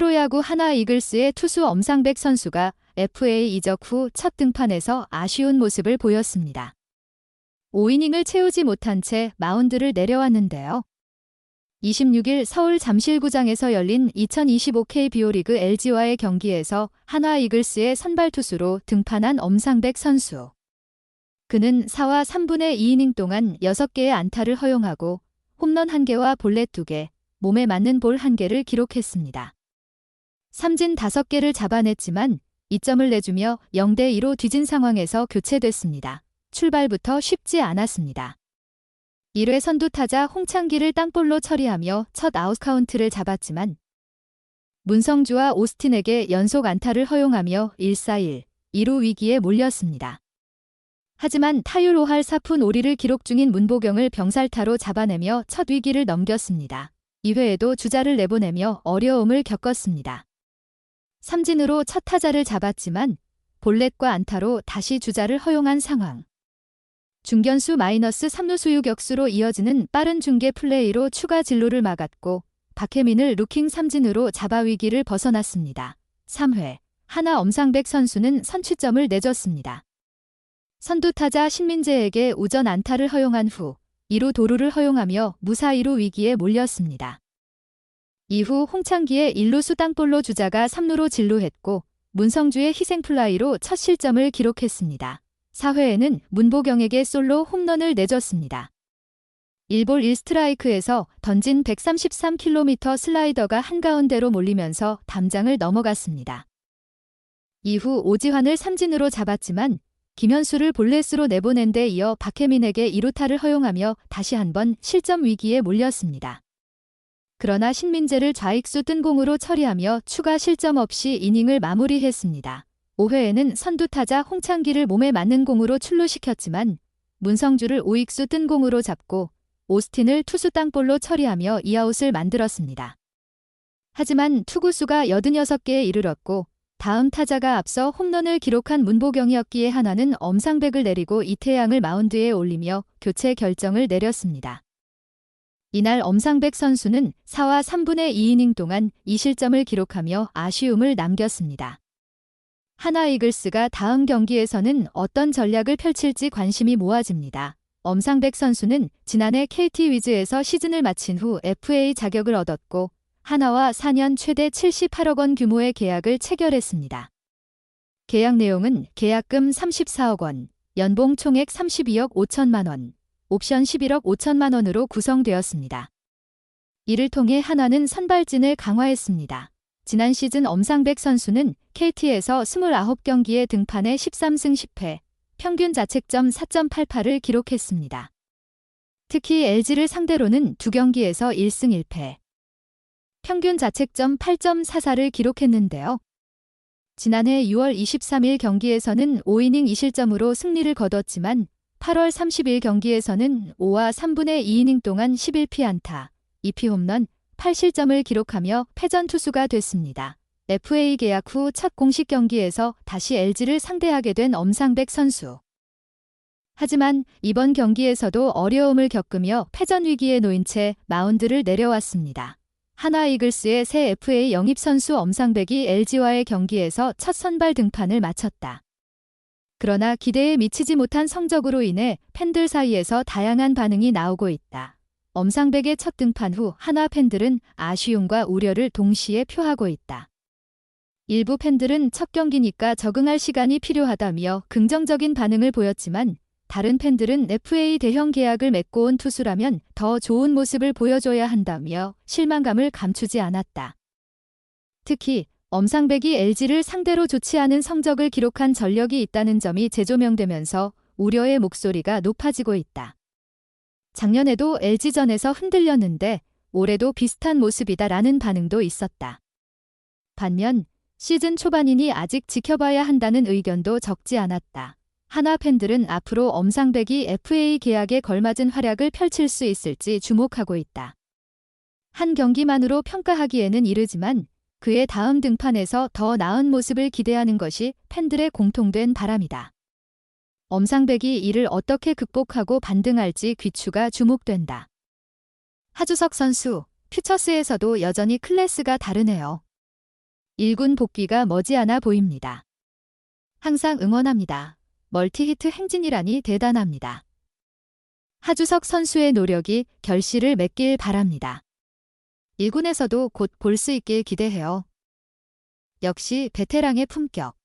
프로야구 하나 이글스의 투수 엄상백 선수가 FA 이적 후 첫 등판에서 아쉬운 모습을 보였습니다. 5이닝을 채우지 못한 채 마운드를 내려왔는데요. 26일 서울 잠실구장에서 열린 2025 KBO 리그 LG와의 경기에서 하나 이글스의 선발 투수로 등판한 엄상백 선수. 그는 4와 3분의 2이닝 동안 6개의 안타를 허용하고 홈런 1개와 볼넷 2개, 몸에 맞는 볼 1개를 기록했습니다. 삼진 5개를 잡아냈지만 2점을 내주며 0대2로 뒤진 상황에서 교체됐습니다. 출발부터 쉽지 않았습니다. 1회 선두 타자 홍창기를 땅볼로 처리하며 첫 아웃 카운트를 잡았지만 문성주와 오스틴에게 연속 안타를 허용하며 1-4-1, 2루 위기에 몰렸습니다. 하지만 타율 5할 4푼 5리를 기록 중인 문보경을 병살타로 잡아내며 첫 위기를 넘겼습니다. 2회에도 주자를 내보내며 어려움을 겪었습니다. 삼진으로 첫 타자를 잡았지만 볼넷과 안타로 다시 주자를 허용한 상황. 중견수 마이너스 3루수 유격수로 이어지는 빠른 중계 플레이로 추가 진루를 막았고 박혜민을 루킹 삼진으로 잡아 위기를 벗어났습니다. 3회 하나 엄상백 선수는 선취점을 내줬습니다. 선두타자 신민재에게 우전 안타를 허용한 후 2루 도루를 허용하며 무사히로 위기에 몰렸습니다. 이후 홍창기의 1루수 땅볼로 주자가 3루로 진루했고 문성주의 희생플라이로 첫 실점을 기록했습니다. 4회에는 문보경에게 솔로 홈런을 내줬습니다. 1볼 1스트라이크에서 던진 133km 슬라이더가 한가운데로 몰리면서 담장을 넘어갔습니다. 이후 오지환을 삼진으로 잡았지만 김현수를 볼넷으로 내보낸 데 이어 박혜민에게 2루타를 허용하며 다시 한번 실점 위기에 몰렸습니다. 그러나 신민재를 좌익수 뜬 공으로 처리하며 추가 실점 없이 이닝을 마무리했습니다. 5회에는 선두타자 홍창기를 몸에 맞는 공으로 출루시켰지만 문성주를 오익수 뜬 공으로 잡고 오스틴을 투수 땅볼로 처리하며 이아웃을 만들었습니다. 하지만 투구수가 86개에 이르렀고 다음 타자가 앞서 홈런을 기록한 문보경이었기에 하나는 엄상백을 내리고 이태양을 마운드에 올리며 교체 결정을 내렸습니다. 이날 엄상백 선수는 4와 3분의 2이닝 동안 2실점을 기록하며 아쉬움을 남겼습니다. 하나 이글스가 다음 경기에서는 어떤 전략을 펼칠지 관심이 모아집니다. 엄상백 선수는 지난해 KT 위즈에서 시즌을 마친 후 FA 자격을 얻었고 하나와 4년 최대 78억 원 규모의 계약을 체결했습니다. 계약 내용은 계약금 34억 원, 연봉 총액 32억 5천만 원, 옵션 11억 5천만 원으로 구성되었습니다. 이를 통해 하나는 선발진을 강화했습니다. 지난 시즌 엄상백 선수는 KT에서 29경기에 등판해 13승 10패, 평균 자책점 4.88을 기록했습니다. 특히 LG를 상대로는 두 경기에서 1승 1패, 평균 자책점 8.44를 기록했는데요. 지난해 6월 23일 경기에서는 5이닝 2실점으로 승리를 거뒀지만 8월 30일 경기에서는 5와 3분의 2이닝 동안 11피 안타, 2피 홈런, 8실점을 기록하며 패전 투수가 됐습니다. FA 계약 후 첫 공식 경기에서 다시 LG를 상대하게 된 엄상백 선수. 하지만 이번 경기에서도 어려움을 겪으며 패전 위기에 놓인 채 마운드를 내려왔습니다. 하나 이글스의 새 FA 영입 선수 엄상백이 LG와의 경기에서 첫 선발 등판을 마쳤다. 그러나 기대에 미치지 못한 성적으로 인해 팬들 사이에서 다양한 반응이 나오고 있다. 엄상백의 첫 등판 후 하나 팬들은 아쉬움과 우려를 동시에 표하고 있다. 일부 팬들은 첫 경기니까 적응할 시간이 필요하다며 긍정적인 반응을 보였지만 다른 팬들은 FA 대형 계약을 맺고 온 투수라면 더 좋은 모습을 보여줘야 한다며 실망감을 감추지 않았다. 특히 엄상백이 LG를 상대로 좋지 않은 성적을 기록한 전력이 있다는 점이 재조명되면서 우려의 목소리가 높아지고 있다. 작년에도 LG전에서 흔들렸는데 올해도 비슷한 모습이다라는 반응도 있었다. 반면 시즌 초반이니 아직 지켜봐야 한다는 의견도 적지 않았다. 하나 팬들은 앞으로 엄상백이 FA 계약에 걸맞은 활약을 펼칠 수 있을지 주목하고 있다. 한 경기만으로 평가하기에는 이르지만 그의 다음 등판에서 더 나은 모습을 기대하는 것이 팬들의 공통된 바람이다. 엄상백이 이를 어떻게 극복하고 반등할지 귀추가 주목된다. 하주석 선수, 퓨처스에서도 여전히 클래스가 다르네요. 1군 복귀가 머지않아 보입니다. 항상 응원합니다. 멀티히트 행진이라니 대단합니다. 하주석 선수의 노력이 결실을 맺길 바랍니다. 1군에서도 곧 볼 수 있길 기대해요. 역시 베테랑의 품격.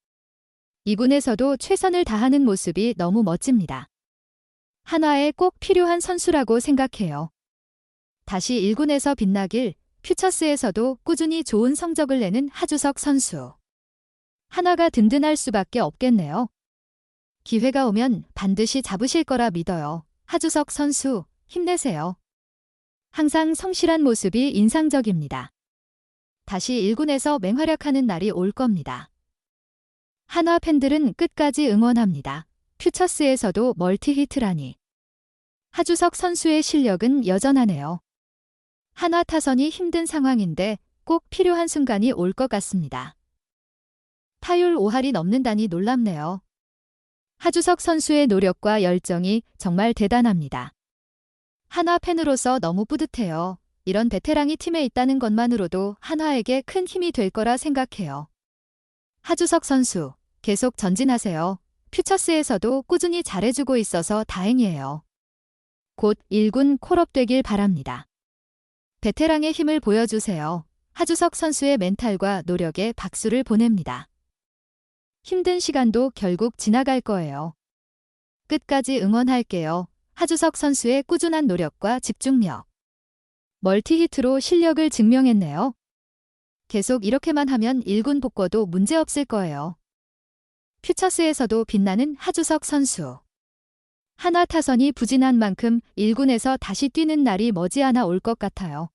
2군에서도 최선을 다하는 모습이 너무 멋집니다. 한화에 꼭 필요한 선수라고 생각해요. 다시 1군에서 빛나길 퓨처스에서도 꾸준히 좋은 성적을 내는 하주석 선수. 한화가 든든할 수밖에 없겠네요. 기회가 오면 반드시 잡으실 거라 믿어요. 하주석 선수, 힘내세요. 항상 성실한 모습이 인상적입니다. 다시 1군에서 맹활약하는 날이 올 겁니다. 한화 팬들은 끝까지 응원합니다. 퓨처스에서도 멀티히트라니. 하주석 선수의 실력은 여전하네요. 한화 타선이 힘든 상황인데 꼭 필요한 순간이 올 것 같습니다. 타율 5할이 넘는다니 놀랍네요. 하주석 선수의 노력과 열정이 정말 대단합니다. 한화 팬으로서 너무 뿌듯해요. 이런 베테랑이 팀에 있다는 것만으로도 한화에게 큰 힘이 될 거라 생각해요. 하주석 선수, 계속 전진하세요. 퓨처스에서도 꾸준히 잘해주고 있어서 다행이에요. 곧 1군 콜업 되길 바랍니다. 베테랑의 힘을 보여주세요. 하주석 선수의 멘탈과 노력에 박수를 보냅니다. 힘든 시간도 결국 지나갈 거예요. 끝까지 응원할게요. 하주석 선수의 꾸준한 노력과 집중력. 멀티히트로 실력을 증명했네요. 계속 이렇게만 하면 1군 복궈도 문제없을 거예요. 퓨처스에서도 빛나는 하주석 선수. 하나 타선이 부진한 만큼 1군에서 다시 뛰는 날이 머지않아 올 것 같아요.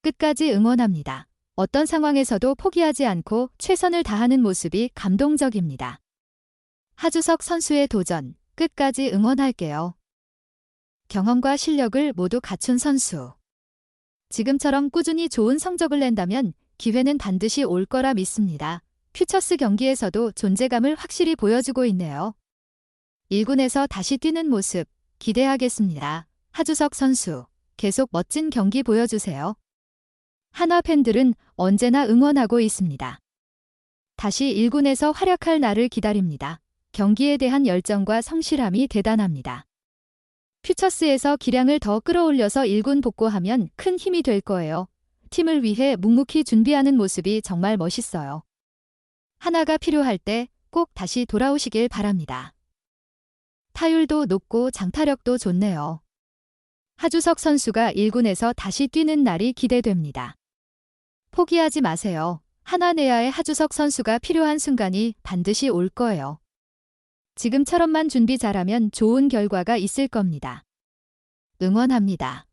끝까지 응원합니다. 어떤 상황에서도 포기하지 않고 최선을 다하는 모습이 감동적입니다. 하주석 선수의 도전, 끝까지 응원할게요. 경험과 실력을 모두 갖춘 선수. 지금처럼 꾸준히 좋은 성적을 낸다면 기회는 반드시 올 거라 믿습니다. 퓨처스 경기에서도 존재감을 확실히 보여주고 있네요. 1군에서 다시 뛰는 모습 기대하겠습니다. 하주석 선수, 계속 멋진 경기 보여주세요. 한화 팬들은 언제나 응원하고 있습니다. 다시 1군에서 활약할 날을 기다립니다. 경기에 대한 열정과 성실함이 대단합니다. 퓨처스에서 기량을 더 끌어올려서 1군 복구하면 큰 힘이 될 거예요. 팀을 위해 묵묵히 준비하는 모습이 정말 멋있어요. 하나가 필요할 때 꼭 다시 돌아오시길 바랍니다. 타율도 높고 장타력도 좋네요. 하주석 선수가 1군에서 다시 뛰는 날이 기대됩니다. 포기하지 마세요. 하나네아의 하주석 선수가 필요한 순간이 반드시 올 거예요. 지금처럼만 준비 잘하면 좋은 결과가 있을 겁니다. 응원합니다.